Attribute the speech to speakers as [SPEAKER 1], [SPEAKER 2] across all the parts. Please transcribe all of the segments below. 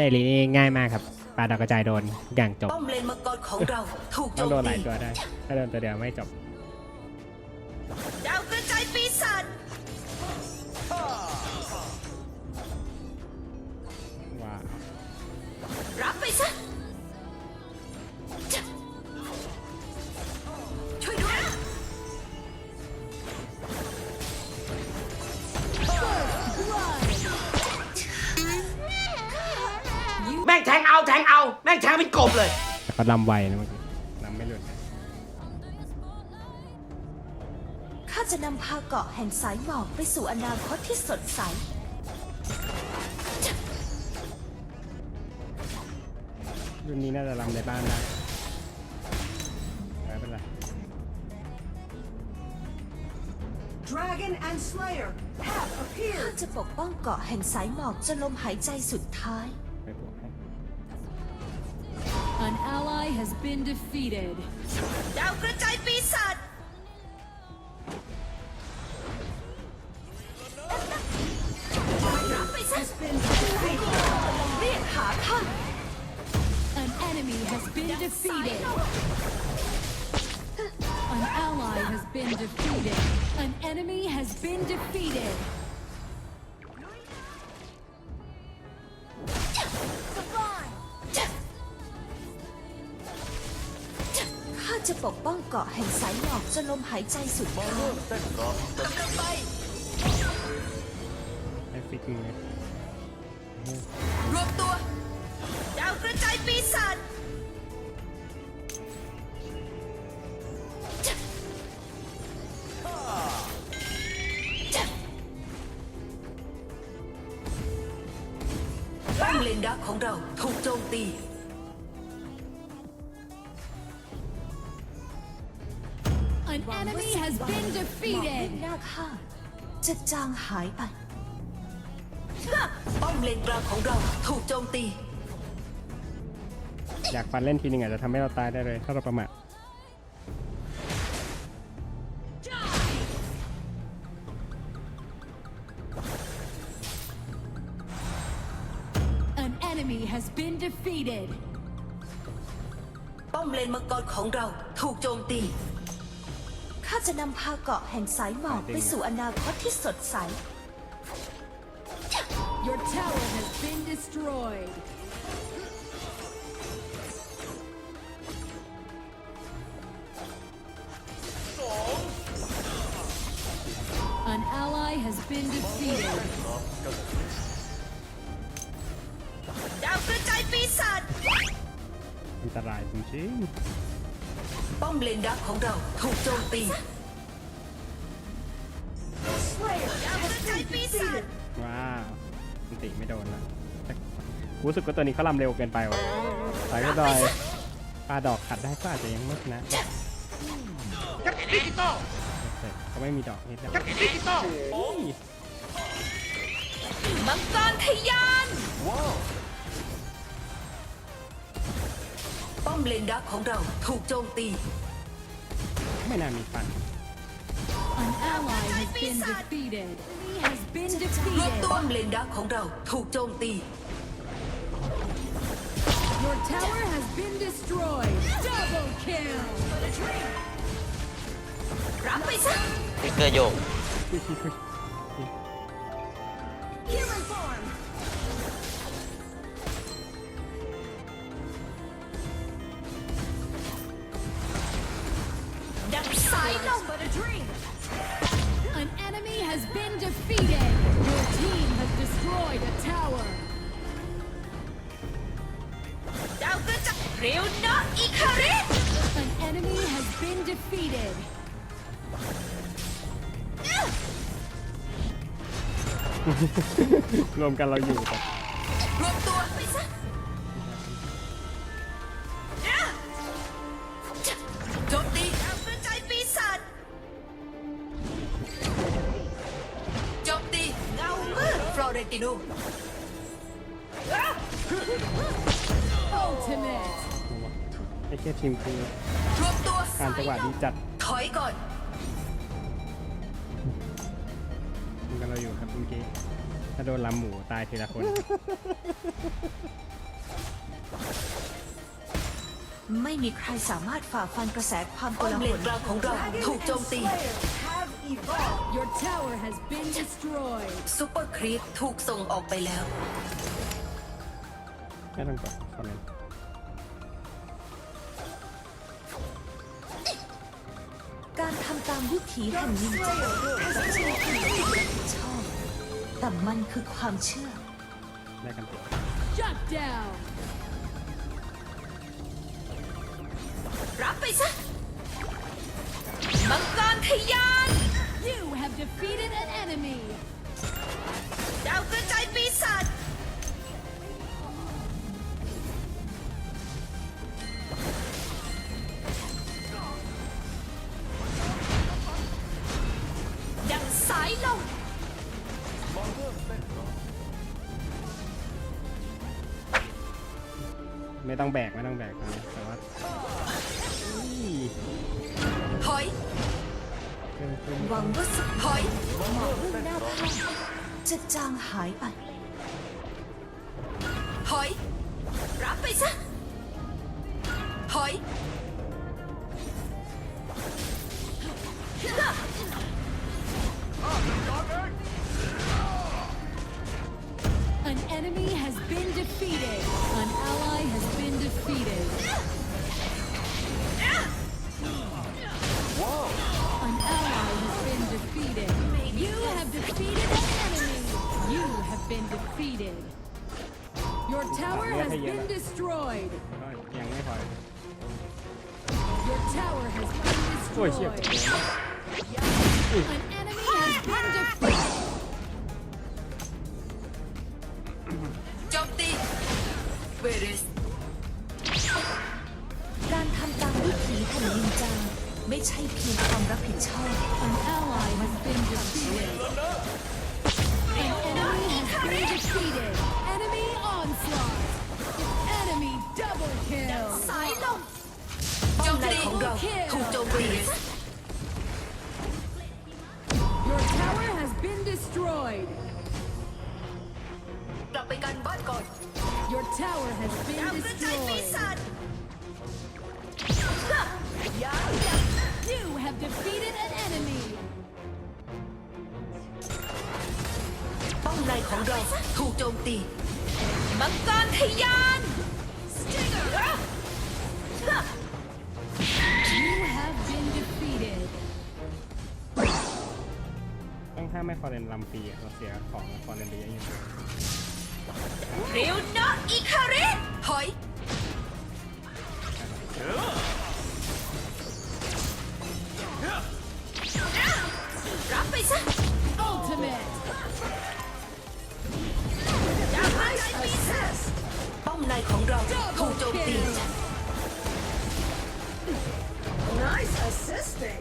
[SPEAKER 1] ในลีนี่ง่ายมากครับปลาดาวกระจายโดนอย่างจบ
[SPEAKER 2] ป้อมเลนมังกรของเรา ถูกโจ
[SPEAKER 1] ต้อง
[SPEAKER 2] ม
[SPEAKER 1] โดนห
[SPEAKER 2] ตี
[SPEAKER 1] ลายตัวได้ ถ้าโดนตัวเดียวไม่จบ
[SPEAKER 2] ดาวกระจายปีศาจ
[SPEAKER 1] ว้าว
[SPEAKER 2] รับไปซะ
[SPEAKER 3] แทงเอาแม่งแทงเป็นกบเลย
[SPEAKER 1] แต่เขาลำไวนะเมื่อกี้ลำไม่หลุด
[SPEAKER 4] ข้าจะนำพาเกาะแห่งสายหมอกไปสู่อนาคตที่สดใส
[SPEAKER 1] รุ่นนี้น่าจะลำในบ้านได้ไม่เป็นไร
[SPEAKER 5] Dragon and Slayer have
[SPEAKER 4] ข้า
[SPEAKER 5] appeared.
[SPEAKER 4] จะปกป้องเกาะแห่งสายหมอกจนลมหายใจสุดท้าย
[SPEAKER 1] ไปบวกให้
[SPEAKER 6] An ally has been defeated.
[SPEAKER 2] ดาวกระจายปีศาจรับไปซะเรียกหาท่าน
[SPEAKER 6] An enemy has been defeated. An ally has been defeated. An enemy has been defeated.
[SPEAKER 4] ปกป้องเกาะแห่งสายหมอกจนลมหายใจสุดท้าย
[SPEAKER 2] กำลังไป
[SPEAKER 1] ให้ฟิกมือ
[SPEAKER 2] รวมตัว ดาวกระจายปีศาจป้อมเลนดักของเราถูกโจมตี
[SPEAKER 6] An enemy has been
[SPEAKER 4] หมอก
[SPEAKER 6] defeated.
[SPEAKER 4] หน้าข้าจะจางหายไป
[SPEAKER 2] ป้อมเลนกลางของเราถูกโจมตี
[SPEAKER 1] อยากฟันเล่นทีนึงอาจจะทำให้เราตายได้เลย ถ้าเราประมาท
[SPEAKER 6] An enemy has been defeated.
[SPEAKER 2] ป้อมเลนมังกรของเราถูกโจมตี
[SPEAKER 4] ข้า จะนำพาเกาะแห่งสายหมอกไปสู่อนาคตที่สดใส
[SPEAKER 6] Your tower has been destroyed. An ally has been defeated.
[SPEAKER 2] ดาวกระจายปีศาจ
[SPEAKER 1] อันตรายจริง
[SPEAKER 2] ป้อมเลนดักของเราถูกโจมตี
[SPEAKER 5] Slayer
[SPEAKER 2] ดาวกระจายปีศาจ
[SPEAKER 1] ๆว้าวมันติไม่โดนนะแต่รู้สึกว่าตัวนี้เขาลำเร็วเกินไปว่ะสายก็ดอยปลาดอกขัดได้ก็อาจจะยังไม่ชนะเขาไม่มีดอกนิดเดียว
[SPEAKER 2] มังกรทะยาน มเลนดักของเราถูกโจมตี
[SPEAKER 1] ไม่น่ามีฟัน
[SPEAKER 6] An ally has been defeated. He has been
[SPEAKER 2] รวม
[SPEAKER 6] defeated.
[SPEAKER 2] ป้อมเลนดักของเราถูกโจมตี
[SPEAKER 6] Your tower has been destroyed. Double kill.
[SPEAKER 2] รับไปซะ
[SPEAKER 7] ฟิกเกอร์โยก
[SPEAKER 2] Human form ระจายเร็วนะอีคาริ
[SPEAKER 6] An enemy has been defeated.
[SPEAKER 1] รวมกันเราอยู่แต่
[SPEAKER 2] รวมตัว ไอ้
[SPEAKER 1] แค่ทีมคือ
[SPEAKER 2] รวมตัว
[SPEAKER 1] การจังหวะดีจัด
[SPEAKER 2] ถอยก่อน
[SPEAKER 1] รวมกันเราอยู่ครับเมื่อกี้แต่ถ้าโดนลำหมูตายทีละคน
[SPEAKER 4] ไม่มีใครสามารถฝ่าฟันกระแสความโก
[SPEAKER 3] ป้อม
[SPEAKER 4] ลา
[SPEAKER 3] เล
[SPEAKER 4] ห
[SPEAKER 3] น
[SPEAKER 4] ล
[SPEAKER 3] กลางของเรา
[SPEAKER 5] Dragon
[SPEAKER 3] ถูก
[SPEAKER 5] and
[SPEAKER 3] โจมตี
[SPEAKER 5] Slayer have evolved.
[SPEAKER 6] Your tower has been destroyed.
[SPEAKER 3] ซูเปอร์ครีปถูกส่งออกไปแล้ว
[SPEAKER 1] ไม่ต้องกดคอมเมนต์
[SPEAKER 4] วิถีแห่งนินจาชอบแต่มันคือความเชื่อ
[SPEAKER 1] ได้กันตัว
[SPEAKER 6] Shut down.
[SPEAKER 2] รับไปซะมังกรทะยาน
[SPEAKER 6] You have defeated an enemy.
[SPEAKER 2] ดาวกระจายปีศาจ
[SPEAKER 1] ต้องแบกไม่ต้องแบกนะแต่ว่าอุ้ย
[SPEAKER 2] ถอย
[SPEAKER 1] เครื่องขึ้น
[SPEAKER 4] หวังว่าสัก
[SPEAKER 2] ถอย
[SPEAKER 4] หมอกเรื่องหน้าผ้าจะจางหายไป
[SPEAKER 2] ถอยรับไปซะถอย
[SPEAKER 6] An enemy has been defeated.
[SPEAKER 1] โอ้ยเชี่ย
[SPEAKER 6] tower has been destroyed.
[SPEAKER 3] กลับไปกันบ้านก่อน
[SPEAKER 6] Your tower has
[SPEAKER 2] ดาว
[SPEAKER 6] been
[SPEAKER 2] กระจายปี
[SPEAKER 6] destroyed.
[SPEAKER 2] ศาจ
[SPEAKER 6] You have defeated an enemy.
[SPEAKER 3] ป้อมในของเราถูกโจมตี
[SPEAKER 2] มังกรทะยาน า
[SPEAKER 1] ไม่ฟอร์เรนลำปีเราเสียของฟอร์เรนไปเยอะอยู่
[SPEAKER 2] รียวเนาะอีคาริถอยรับไปซะ
[SPEAKER 6] Ultimate.
[SPEAKER 2] ดาวกระจายปีศาจ
[SPEAKER 3] ป้อมในของเราถูกโจมตี
[SPEAKER 5] Nice assisting.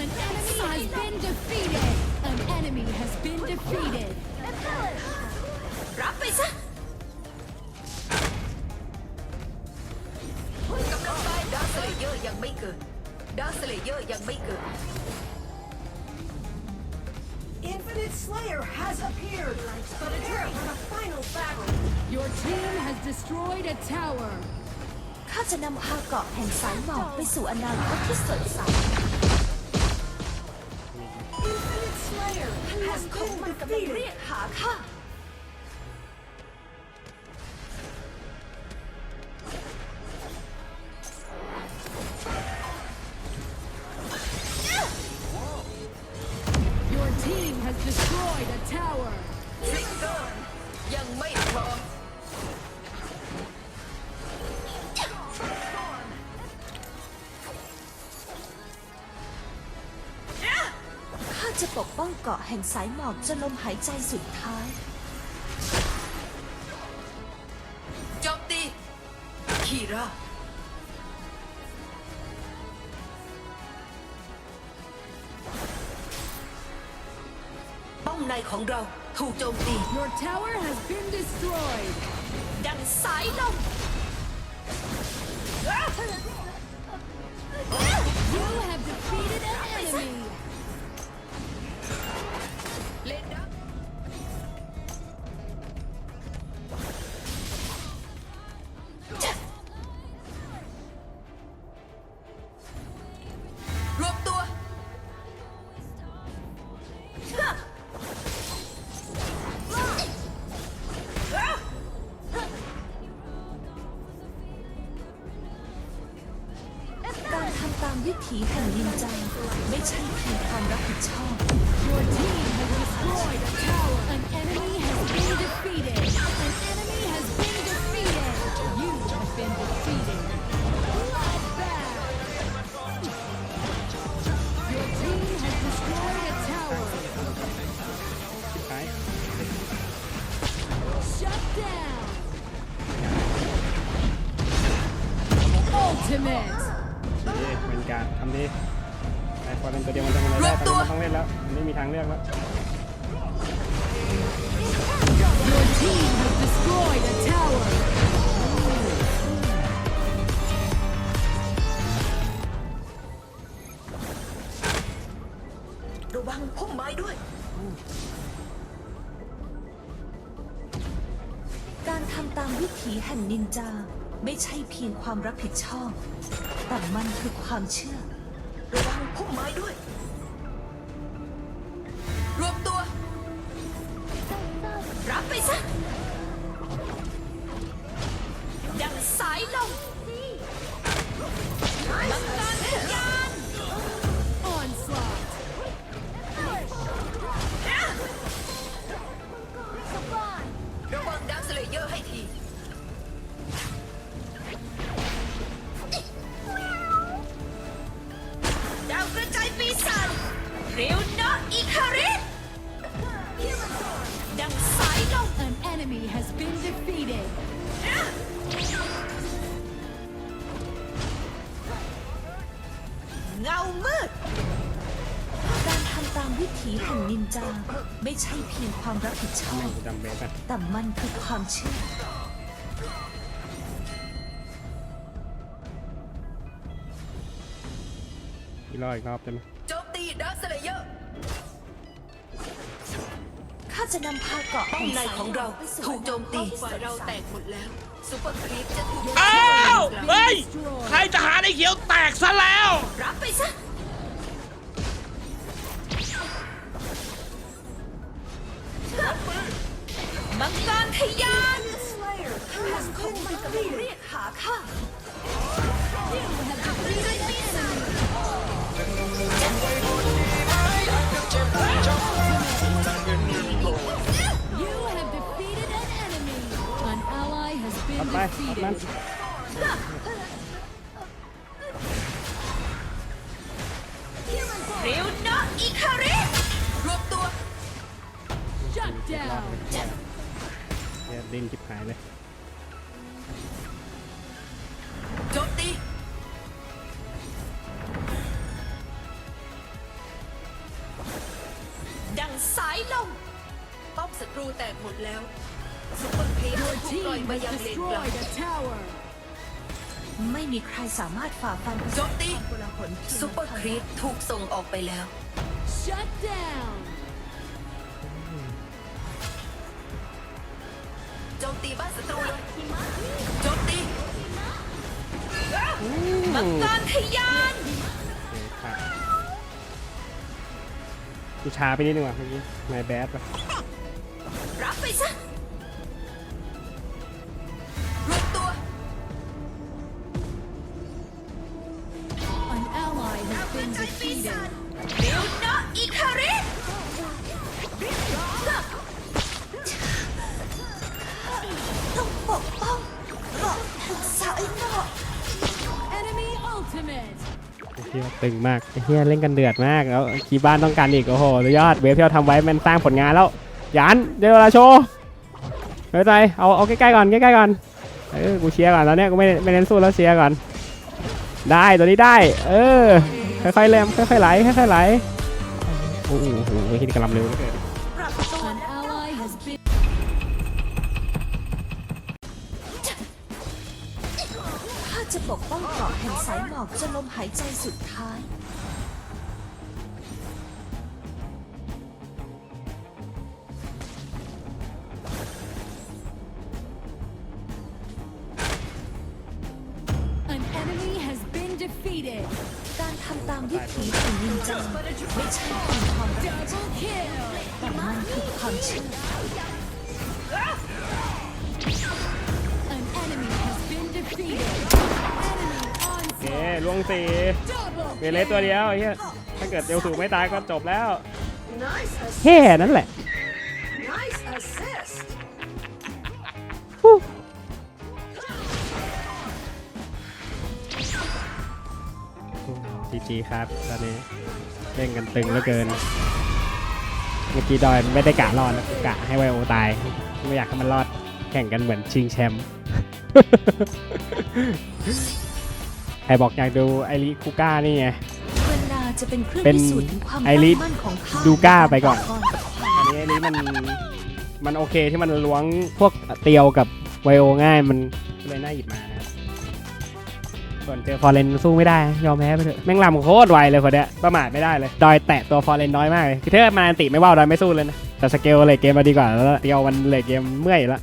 [SPEAKER 6] An enemy has been defeated. An enemy has been defeated.
[SPEAKER 2] รับไปซะกำลังไป
[SPEAKER 3] ดาร์คสเลเยอร์ยังไม่เกิดดาร์คสเลเยอร์ยังไม่เกิด
[SPEAKER 5] Infinite Slayer has appeared. Prepare for the final battle.
[SPEAKER 6] Your team has destroyed a tower.
[SPEAKER 4] ข้าจะนำพาเกาะแห่งสายหมอกไปสู่อนาคตที่สดใส
[SPEAKER 2] ของ
[SPEAKER 5] been
[SPEAKER 4] จะปกป้องเกาะแห่งสายหมอกจนลมหายใจสุดท้าย
[SPEAKER 3] โจมตีคีราป้อมในของเราถูกโจมตี
[SPEAKER 6] Your tower has been destroyed.
[SPEAKER 2] ดังสายลม
[SPEAKER 6] You have defeated an enemy.
[SPEAKER 4] ระ
[SPEAKER 1] วัง
[SPEAKER 3] พุ่มไม้ด้วย
[SPEAKER 4] การทำตามวิถีแห่งนินจาไม่ใช่เพียงความรับผิดชอบ แต่มันคือความเชื่อ
[SPEAKER 3] ระวังพุ่มไม้ด้วย รวมตัว
[SPEAKER 2] รับไปซะ
[SPEAKER 3] วิ
[SPEAKER 4] ถีแห่งนินจาไม่ใช่เพียงความรับผิดชอ
[SPEAKER 1] แม่
[SPEAKER 4] บ
[SPEAKER 1] งจำเบสอะ
[SPEAKER 4] แต่มันคือความเชื่อ
[SPEAKER 1] อีกรอบอีกรอบได้ไหม
[SPEAKER 3] โจมตีดักสเลเยอร์
[SPEAKER 4] ข้าจะนำพาเกาะ
[SPEAKER 3] ป้อม
[SPEAKER 4] แห่ง
[SPEAKER 3] ใน
[SPEAKER 4] สาย
[SPEAKER 3] ของเรา
[SPEAKER 4] ไปสู่
[SPEAKER 3] ถูกโจมตี
[SPEAKER 4] อนาคตที่
[SPEAKER 3] ฝ่าย
[SPEAKER 4] สด
[SPEAKER 3] เรา
[SPEAKER 4] ใส
[SPEAKER 3] แตกหมดแล้วซูเปอร์ครีปจะถูก
[SPEAKER 7] อ้าว เฮ้ย ใครจะหาไอ้เขียวแตกซะแล้ว
[SPEAKER 2] รับไปซะ มังกรทะยาน
[SPEAKER 5] Slayer has been defeated.
[SPEAKER 2] เรียกหาข้า
[SPEAKER 6] You have defeated an enemy. An ally has
[SPEAKER 1] ตั
[SPEAKER 6] been
[SPEAKER 1] ดไปตัดมัน
[SPEAKER 6] defeated.
[SPEAKER 2] เร็วนะอีคาริส
[SPEAKER 3] รวมตัว
[SPEAKER 6] Shut
[SPEAKER 1] รอบ
[SPEAKER 6] down.
[SPEAKER 1] เลยเนี่ยดิ้นจิบหายเลย
[SPEAKER 3] โจมตี
[SPEAKER 2] ดังสายลม
[SPEAKER 3] ป้อมศัตรูแตกหมดแล้วซูเปอร์ครีป
[SPEAKER 6] Your
[SPEAKER 3] จะถูกปล่อย
[SPEAKER 6] team
[SPEAKER 3] มา
[SPEAKER 6] has
[SPEAKER 3] ยังเลนกลาง
[SPEAKER 6] destroyed a tower.
[SPEAKER 4] ไม่มีใครสามารถฝ่าฟัน
[SPEAKER 3] โจมตี
[SPEAKER 4] โกลาหลเพียง
[SPEAKER 3] ซูเปอร์ครีปถูกส่งออกไปแล้ว
[SPEAKER 6] Shut down.
[SPEAKER 3] ศัตรูโจมตี
[SPEAKER 2] มังกรทะยาน
[SPEAKER 1] โอเคขาดกูช้าไปนิดนึงว่ะเมื่อกี้นายแบดป่ะ
[SPEAKER 2] รับไปซะ เฮี
[SPEAKER 1] ยตึงมากเฮียเล่นกันเดือดมากแล้วคีบ้านต้องการอีกโอ้โหสุดยอดเวฟที่เราทำไว้มันสร้างผลงานแล้วยันเดี๋ยวเวลาโชว์เป็นไรเอาเอาใกล้ๆก่อนใกล้ๆก่อนเออกูเชียร์ก่อนตอนเนี้ยกูไม่ไม่เน้นสู้แล้วเชียร์ก่อน ได้ตัวนี้ได้ เออค่อยๆเล่มค่อยๆไหลค่อยๆไหลโอ้โหโอ้โหคิดกำลังเร็วเลือเกิน
[SPEAKER 4] ปกป้องเกาะแห่งสายหมอกจนลมหายใจสุดท้าย
[SPEAKER 1] สี่
[SPEAKER 6] Double
[SPEAKER 1] เวเลสตัวเดียวไอ้เหี้ยถ้าเกิดเดียวสูไม่ตายก็จบแล้ว
[SPEAKER 5] Nice, ass-
[SPEAKER 1] แค่นั้นแหละ
[SPEAKER 5] nice assist.
[SPEAKER 1] จีจีครับ ตอนนี้เล่นกันตึงเหลือเกิน เมื่อกี้ดอยไม่ได้กะรอดนะกะให้ไวโอตาย ไม่อยากให้มันรอดแข่งกันเหมือนชิงแชมป์ใค รบอกอยากดูไอริคูก้านี่ไง
[SPEAKER 4] เวลาจะเป็นเครื่อง
[SPEAKER 1] เป็น
[SPEAKER 4] พิสูจน์ถึงความ
[SPEAKER 1] ไอริ
[SPEAKER 4] ตั้งมั่นของข้า
[SPEAKER 1] ดูก้าไปก่อน
[SPEAKER 4] ใารต่กร
[SPEAKER 1] อันนี้อันนี้มันมันโอเคที่มันล้วงพวกเตียวกับไวโอง่ายมันเลยน่าหยิบมานะครับ ส่วนเจอฟอร์เรนสู้ไม่ได้ ยอมแพ้ไปเถอะแม่งลำโคตรไวเลยคนเนี้ยประมาทไม่ได้เลย ดอยแตะตัวฟอร์เรนน้อยมากเลยคือถ้ามาอันติไม่ว่าวดอยไม่สู้เลยนะ แต่สเกลเลยเกมมาดีกว่าแล้วเตียวมันเลยเกมเมื่อยแล้ว